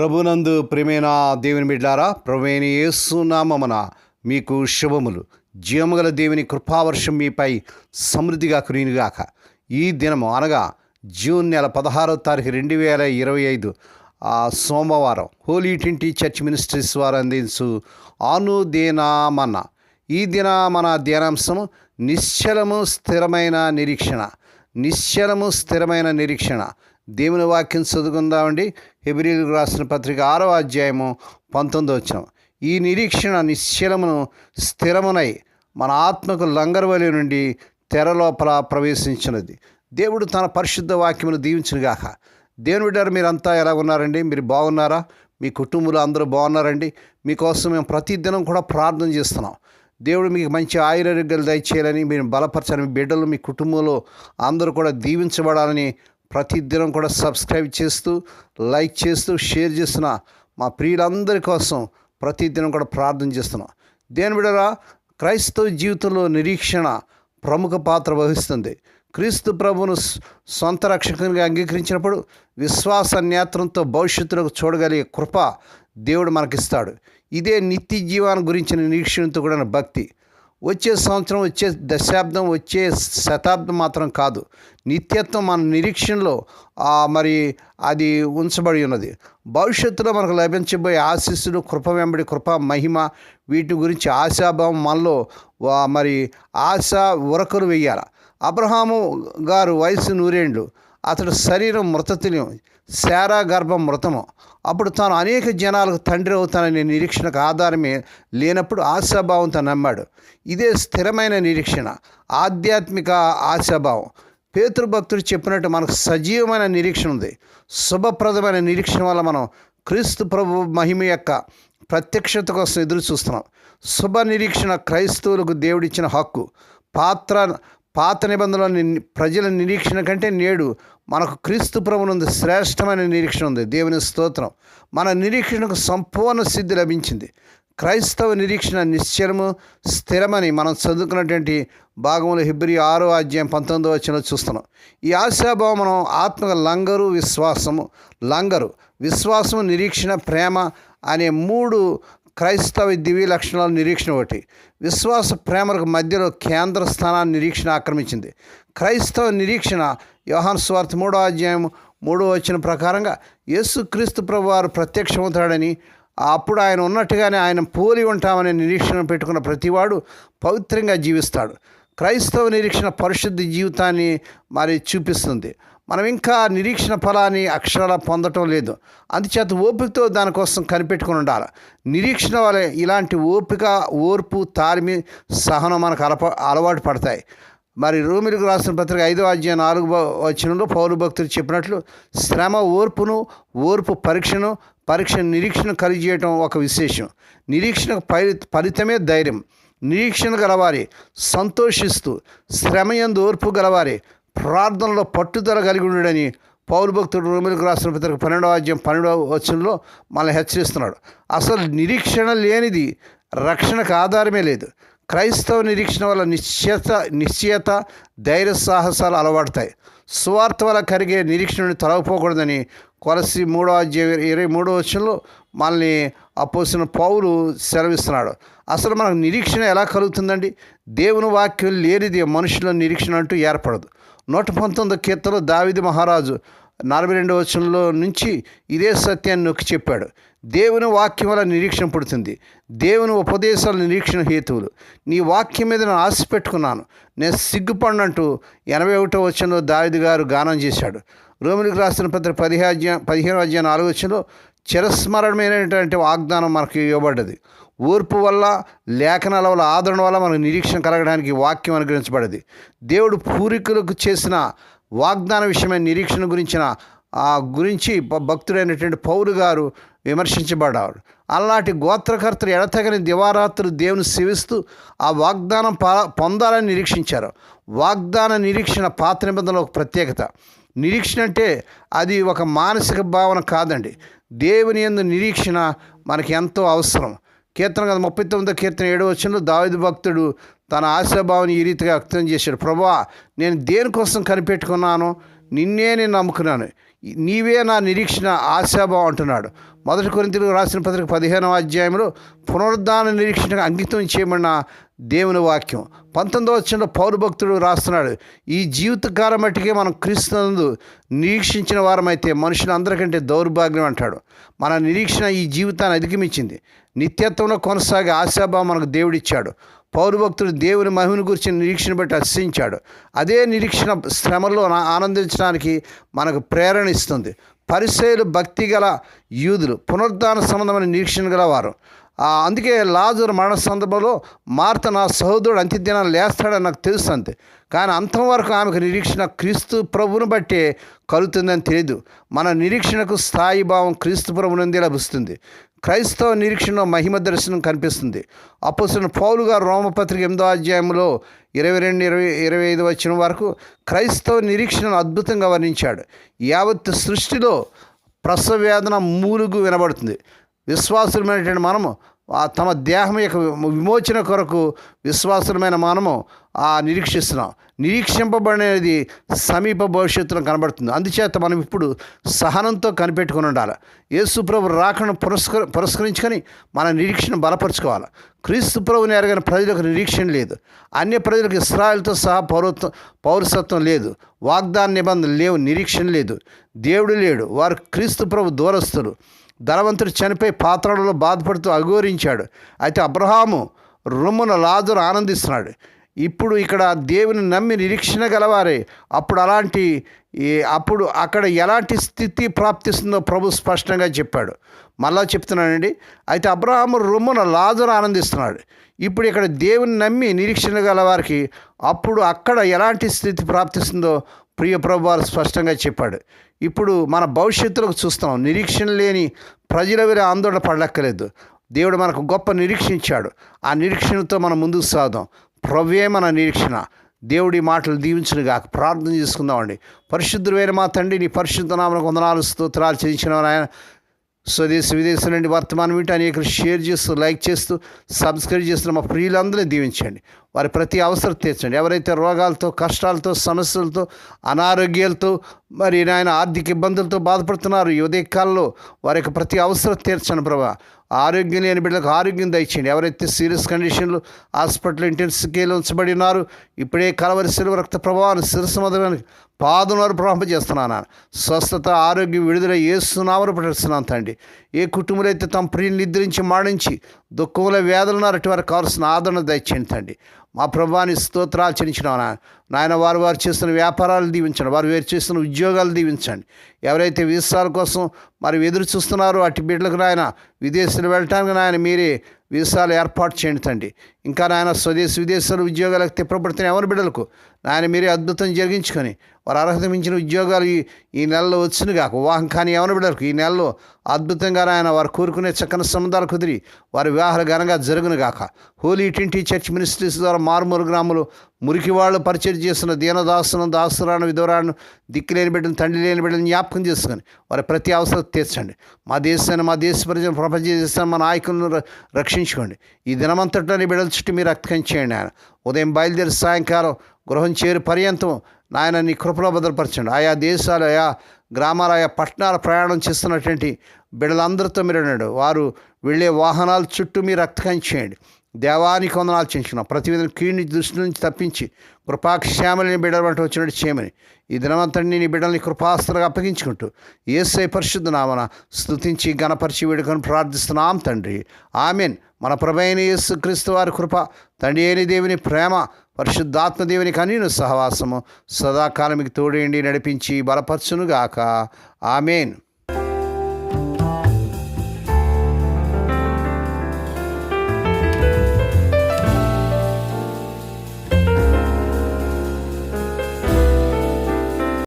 ప్రభునందు ప్రేమైన దేవుని బిడ్డారా ప్రభువైన యేసునామమున మీకు శుభములు. జీవముగల దేవుని కృపావర్షం మీపై సమృద్ధిగా కురినిగాక ఈ దినము అనగా జూన్ నెల పదహారో తారీఖు రెండు వేల ఇరవై ఐదు సోమవారం హోలీ ట్వంటీ చర్చ్ మినిస్ట్రీస్ వారు అందించు అనుదేనామన్న ఈ దిన మన ధ్యానాంశము నిశ్చలము స్థిరమైన నిరీక్షణ. నిశ్చలము స్థిరమైన నిరీక్షణ. దేవుని వాక్యం చదువుకుందామండి. హెబ్రిలకు రాసిన పత్రిక ఆరో అధ్యాయము పంతొమ్మిది వచ్చిన ఈ నిరీక్షణ నిశ్చలమును స్థిరమునై మన ఆత్మకు లంగరవలి నుండి తెర లోపల ప్రవేశించినది. దేవుడు తన పరిశుద్ధ వాక్యమును దీవించునుగాక. దేవుని బిడ్డారు మీరంతా ఎలా ఉన్నారండి? మీరు బాగున్నారా? మీ కుటుంబంలో అందరూ బాగున్నారండి? మీకోసం మేము ప్రతిదినం కూడా ప్రార్థన చేస్తున్నాం. దేవుడు మీకు మంచి ఆయుర్వేదాలు దయచేయాలని మీరు బలపరచాలని మీ బిడ్డలు మీ కుటుంబంలో అందరూ కూడా దీవించబడాలని ప్రతిదినం కూడా సబ్స్క్రైబ్ చేస్తూ లైక్ చేస్తూ షేర్ చేస్తున్న మా ప్రియులందరి కోసం ప్రతిదినం కూడా ప్రార్థన చేస్తున్నాం. దేని బిడరా క్రైస్తవ జీవితంలో నిరీక్షణ ప్రముఖ పాత్ర వహిస్తుంది. క్రీస్తు ప్రభును సొంత రక్షకునిగా అంగీకరించినప్పుడు విశ్వాస నేత్రంతో భవిష్యత్తులోకి చూడగలిగే కృప దేవుడు మనకిస్తాడు. ఇదే నిత్య జీవాన్ని గురించిన నిరీక్షణతో కూడిన భక్తి. వచ్చే సంవత్సరం వచ్చే దశాబ్దం వచ్చే శతాబ్దం మాత్రం కాదు. నిత్యత్వం మన నిరీక్షణలో మరి అది ఉంచబడి ఉన్నది. భవిష్యత్తులో మనకు లభించబోయే ఆశీస్సులు కృప వెంబడి కృప మహిమ వీటి గురించి ఆశాభావం మనలో మరి ఆశ ఉరకలు వేయాలి అబ్రహాము గారు వయసు నూరేండ్లు. అతడు శరీరం మృతతుల్యం శారా గర్భం మృతము. అప్పుడు తాను అనేక జనాలకు తండ్రి అవుతాననే నిరీక్షణకు ఆధారమే లేనప్పుడు ఆశాభావంతో నమ్మాడు. ఇదే స్థిరమైన నిరీక్షణ ఆధ్యాత్మిక ఆశాభావం. పేతృభక్తుడు చెప్పినట్టు మనకు సజీవమైన నిరీక్షణ ఉంది. శుభప్రదమైన నిరీక్షణ వల్ల మనం క్రీస్తు ప్రభు మహిమ యొక్క ప్రత్యక్షత కోసం ఎదురు చూస్తున్నాం. శుభ నిరీక్షణ క్రైస్తవులకు దేవుడిచ్చిన హక్కు. పాత్ర పాత నిబంధనలోని ప్రజల నిరీక్షణ కంటే నేడు మనకు క్రీస్తు ప్రభునందు శ్రేష్టమైన నిరీక్షణ ఉంది. దేవుని స్తోత్రం. మన నిరీక్షణకు సంపూర్ణ సిద్ధి లభించింది. క్రైస్తవ నిరీక్షణ నిశ్చయము స్థిరమని మనం చదువుకున్నటువంటి భాగంలో హిబ్రి ఆరో అధ్యాయం పంతొమ్మిదో వచ్చిన చూస్తున్నాం. ఈ ఆశాభావం మనం ఆత్మక లంగరు విశ్వాసము. లంగరు విశ్వాసము నిరీక్షణ ప్రేమ అనే మూడు క్రైస్తవ దివ్య లక్షణాల నిరీక్షణ ఒకటి. విశ్వాస ప్రేమలకు మధ్యలో కేంద్ర స్థానాన్ని నిరీక్షణ ఆక్రమించింది. క్రైస్తవ నిరీక్షణ యోహాన్ స్వార్థ మూడో అధ్యాయం మూడో వచ్చిన ప్రకారంగా యేసుక్రీస్తు ప్రభు వారు ప్రత్యక్షమవుతాడని అప్పుడు ఆయన ఉన్నట్టుగానే ఆయన పోలి ఉంటామనే నిరీక్షణ పెట్టుకున్న ప్రతివాడు పవిత్రంగా జీవిస్తాడు. క్రైస్తవ నిరీక్షణ పరిశుద్ధ జీవితాన్ని మరి చూపిస్తుంది. మనం ఇంకా నిరీక్షణ ఫలాన్ని అక్షరాల పొందటం లేదు. అందుచేత ఓపికతో దానికోసం కనిపెట్టుకుని ఉండాలి. నిరీక్షణ వలె ఇలాంటి ఓపిక ఓర్పు తారిమి సహనం మనకు అలప అలవాటు పడతాయి. మరి రోమిలకు రాసిన పత్రిక ఐదో అధ్యాయం నాలుగు భ- వచనంలో పౌరు భక్తులు చెప్పినట్లు శ్రమ ఓర్పును ఓర్పు పరీక్షను పరీక్ష నిరీక్షణ కలిగి చేయటం ఒక విశేషం. నిరీక్షణకు ఫలి ఫలితమే ధైర్యం. నిరీక్షణ గలవారి సంతోషిస్తూ శ్రమయందు ఓర్పు గలవారి ప్రార్థనలో పట్టుదల కలిగి ఉండడని పౌరు భక్తుడు రోమిలకు రాసిన పత్రిక పన్నెండవ అధ్యాయం పన్నెండవ వచనంలో మనల్ని హెచ్చరిస్తున్నాడు. అసలు నిరీక్షణ లేనిది రక్షణకు ఆధారమే లేదు. క్రైస్తవ నిరీక్షణ వల్ల నిశ్చేత నిశ్చయత ధైర్య సాహసాలు అలవాడతాయి సువార్త వల్ల కరిగే నిరీక్షణని తొలగిపోకూడదని కొలసి మూడో అధ్యాయం ఇరవై మూడో వచ్చంలో మనల్ని అపోసిన పౌలు సెలవిస్తున్నాడు. అసలు మనకు నిరీక్షణ ఎలా కలుగుతుందండి? దేవుని వాక్యం లేనిది మనుషుల నిరీక్షణ అంటూ ఏర్పడదు. నూట పంతొమ్మిది కీర్తనలో దావిది మహారాజు. నలభై రెండవ వచనంలో నుంచి ఇదే సత్యాన్ని నొక్కి చెప్పాడు. దేవుని వాక్యం వల్ల నిరీక్షణ పుడుతుంది. దేవుని ఉపదేశాల నిరీక్షణ హేతువులు. నీ వాక్యం మీద నేను ఆశ పెట్టుకున్నాను. నేను సిగ్గుపడినంటూ ఎనభై ఒకటో వచనంలో దావిది గారు గానం చేశాడు. రోమిలకు రాసిన పత్ర పదిహేను అధ్యాయం పదిహేను అధ్యాయం నాలుగు వచనంలో చిరస్మరణమైనటువంటి వాగ్దానం మనకు ఇవ్వబడ్డది. ఓర్పు వల్ల లేఖనాల వల్ల ఆదరణ వల్ల మనకు నిరీక్షణ కలగడానికి వాక్యం అనుగ్రహించబడింది. దేవుడు పూర్వీకులకు చేసిన వాగ్దాన విషయమైన నిరీక్షణ గురించిన ఆ గురించి భక్తుడైనటువంటి పౌరు గారు విమర్శించబడ్డాడు అలాంటి గోత్రకర్తలు ఎడతగని దివారాత్రులు దేవుని సేవిస్తూ ఆ వాగ్దానం పా- పొందాలని నిరీక్షించారు. వాగ్దాన నిరీక్షణ పాత నిబంధనలో ఒక ప్రత్యేకత. నిరీక్షణ అంటే అది ఒక మానసిక భావన కాదండి. దేవుని యందు నిరీక్షణ మనకి ఎంతో అవసరం. కీర్తన కదా ముప్పై తొమ్మిదో కీర్తన ఏడో వచ్చిన దావిద భక్తుడు తన ఆశాభావాన్ని ఈ రీతిగా వ్యక్తం చేశాడు. ప్రభా నేను దేనికోసం కనిపెట్టుకున్నాను నిన్నే నేను నమ్ముకున్నాను. నీవే నా నిరీక్షణ ఆశాభావం అంటున్నాడు. మొదటి కొరింతలు రాసిన పత్రిక పదిహేనవ అధ్యాయంలో పునరుద్ధాన నిరీక్షణకు అంకితం చేయమన్న దేవుని వాక్యం. పంతొమ్మిదవ వచ్చిన పౌరు భక్తుడు రాస్తున్నాడు ఈ జీవితకాలం మట్టికే మనం క్రీస్తునందు నిరీక్షించిన వారమైతే మనుషులు అందరికంటే దౌర్భాగ్యం అంటాడు. మన నిరీక్షణ ఈ జీవితాన్ని అధిగమించింది. నిత్యత్వంలో కొనసాగే ఆశాభావం మనకు దేవుడిచ్చాడు. పౌరభక్తుడు దేవుని మహిమను గురించి నిరీక్షణ బట్టి హర్షించాడు అదే నిరీక్షణ శ్రమలో ఆనందించడానికి మనకు ప్రేరణ ఇస్తుంది. పరిచయులు భక్తి గల యూదులు పునరుద్ధాన సంబంధమైన నిరీక్షణ గలవారు. అందుకే లాజరు మరణ సందర్భంలో మార్త నా సహోదరుడు అంత్యదినాన్ని లేస్తాడని నాకు తెలుస్తుంది కానీ అంతం వరకు ఆమెకు నిరీక్షణ క్రీస్తు ప్రభువును బట్టే కలుగుతుందని తెలియదు మన నిరీక్షణకు స్థాయి భావం క్రీస్తు ప్రభునందే లభిస్తుంది. క్రైస్తవ నిరీక్షణలో మహిమ దర్శనం కనిపిస్తుంది. అప్పుసిన పౌలు గారు రోమపత్రిక ఎనిమిదో అధ్యాయంలో ఇరవై రెండు ఇరవై ఇరవై ఐదు వచ్చిన వరకు క్రైస్తవ నిరీక్షణను అద్భుతంగా వర్ణించాడు. యావత్ సృష్టిలో ప్రసవ వేదన మూలుగు వినబడుతుంది. విశ్వాసులమైనటువంటి మనము తమ దేహం యొక్క విమోచన కొరకు విశ్వాసమైన మనము ఆ నిరీక్షిస్తున్నాం. నిరీక్షింపబడినది సమీప భవిష్యత్తులో కనబడుతుంది. అందుచేత మనం ఇప్పుడు సహనంతో కనిపెట్టుకుని ఉండాలి. యేసు ప్రభు రాకను పురస్కర పురస్కరించుకొని మన నిరీక్షణ బలపరుచుకోవాలి. క్రీస్తు ప్రభుని ఎరగిన ప్రజలకు నిరీక్షణ లేదు. అన్య ప్రజలకు ఇస్రాయల్తో సహా పౌరత్వం పౌరసత్వం లేదు. వాగ్దాన నిబంధనలు లేవు నిరీక్షణ లేదు. దేవుడు లేడు. వారు క్రీస్తు ప్రభు దూరస్తులు. ధనవంతుడు చనిపోయి పాత్రలలో బాధపడుతూ అఘోరించాడు. అయితే అబ్రహాము రొమ్మున లాజరు ఆనందిస్తున్నాడు. ఇప్పుడు ఇక్కడ దేవుని నమ్మి నిరీక్షణ గలవారే. అప్పుడు అలాంటి అప్పుడు అక్కడ ఎలాంటి స్థితి ప్రాప్తిస్తుందో ప్రభు స్పష్టంగా చెప్పాడు. మళ్ళా చెప్తున్నానండి. అయితే అబ్రహాము రొమ్మున లాజరు ఆనందిస్తున్నాడు. ఇప్పుడు ఇక్కడ దేవుని నమ్మి నిరీక్షణ గల వారికి అప్పుడు అక్కడ ఎలాంటి స్థితి ప్రాప్తిస్తుందో ప్రియప్రభు వారు స్పష్టంగా చెప్పాడు. ఇప్పుడు మన భవిష్యత్తులో చూస్తాం నిరీక్షణ లేని ప్రజల వేరే ఆందోళన పడలక్కలేదు దేవుడు మనకు గొప్ప నిరీక్షించాడు. ఆ నిరీక్షణతో మనం ముందుకు సాగుదాం. ప్రవ్యే మన నిరీక్షణ. దేవుడి మాటలు దీవించిన గాక. ప్రార్థన చేసుకుందామండి. పరిశుద్ధులైన మా తండ్రి నీ పరిశుద్ధ నామకు వందనాలు స్తోత్రాలు చేయించిన ఆయన స్వదేశ విదేశం నుండి వర్తమానం వింటూ అనేక షేర్ చేస్తూ లైక్ చేస్తూ సబ్స్క్రైబ్ చేస్తున్న మా ప్రియులందరినీ దీవించండి. వారి ప్రతి అవసరం తీర్చండి. ఎవరైతే రోగాలతో కష్టాలతో సమస్యలతో అనారోగ్యాలతో మరి నాయన ఆర్థిక ఇబ్బందులతో బాధపడుతున్నారు ఈ ఉదయకాలంలో వారి యొక్క ప్రతి అవసరం తీర్చండి ప్రభా. ఆరోగ్యం లేని బిడ్డలకు ఆరోగ్యం దయచేయండి. ఎవరైతే సీరియస్ కండిషన్లు హాస్పిటల్ ఇంటెన్సివ్ కేర్లో ఉంచబడి ఉన్నారు ఇప్పుడే కలవరి శిలువ రక్త ప్రభావాన్ని శిరస్సు మొదలని పాదనవారు చేస్తున్నాను స్వస్థత ఆరోగ్యం విడుదల ఏస్తున్నామని ప్రకటిస్తున్నాను తండ్రి. ఏ కుటుంబంలో అయితే తమ ప్రియులు నిద్రించి మాడించి దుఃఖంలో వేదలున్నారు అటు వారికి కావాల్సిన ఆదరణ దయచేయండి తండ్రి. మా ప్రభాని స్తోత్రాలు చెల్లించిన నాయన వారు వారు చేస్తున్న వ్యాపారాలు దీవించండి. వారు వేరు చేస్తున్న ఉద్యోగాలు దీవించండి. ఎవరైతే వీసాల కోసం మరి ఎదురు చూస్తున్నారో అటు బిడ్డలకు నాయన విదేశాలు వెళ్ళటానికి నాయన మీరే వీసాలు ఏర్పాటు చేయండి తండ్రి. ఇంకా నాయన స్వదేశ విదేశాలు ఉద్యోగాలకు తిప్పబడుతున్న ఎవరి బిడ్డలకు నాయన మీరే అద్భుతం జరిగించుకొని వారు అర్హత మించిన ఉద్యోగాలు ఈ ఈ నెలలో వచ్చిన కాక వివాహం కానీ ఎవరి బిడ్డలకు ఈ నెలలో అద్భుతంగా నాయన వారు కోరుకునే చక్కని సంబంధాలు కుదిరి వారి వివాహాలు ఘనంగా జరుగును గాక. హోలీ ట్వంటీ చర్చ్ మినిస్ట్రీస్ ద్వారా మారుమూరు గ్రామంలో మురికి వాళ్ళు పరిచయం చేస్తున్న దీనదాసును దాసురాను విధవరాను దిక్కులేని బిడ్డను తండ్రి లేని బిడ్డను జ్ఞాపకం చేసుకొని వారి ప్రతి అవసరం తీర్చండి. మా దేశాన్ని మా దేశ ప్రజలు ప్రపంచ దేశాన్ని మా నాయకులను ర- రక్షించుకోండి ఈ దినమంతట్లో నీ బిడ్డల చుట్టూ మీరు రక్తం చేయండి ఆయన. ఉదయం బయలుదేరి సాయంకాలం గృహం చేరు పర్యంతం నాయన నీ కృపలో భద్రపరచండి. ఆయా దేశాలు ఆయా గ్రామాలు ఆయా పట్టణాల ప్రయాణం చేస్తున్నటువంటి బిడ్డలందరితో మీరు వారు వెళ్ళే వాహనాల చుట్టూ మీరు రక్తకం చేయండి. దేవానికి వందనాలు చేయించుకున్నాం. ప్రతి కీడిని దృష్టి నుంచి తప్పించి కృపాక్షేమని బిడ్డల వంట వచ్చినట్టు చేయమని ఈ దినవంతని నీ బిడ్డల్ని కృపాస్తులుగా అప్పగించుకుంటూ ఏసై పరిశుద్ధ నామన స్తుతించి గణపరిచి వేడుకొని ప్రార్థిస్తున్నాం తండ్రి. ఆమెన్. మన ప్రభైన యేసు క్రీస్తు వారి కృప తండ్రి అయిన దేవుని ప్రేమ పరిశుద్ధాత్మ దేవుని కనీను సహవాసము సదాకాలం మీకు తోడేండి నడిపించి బలపరచునుగాక. ఆమెన్.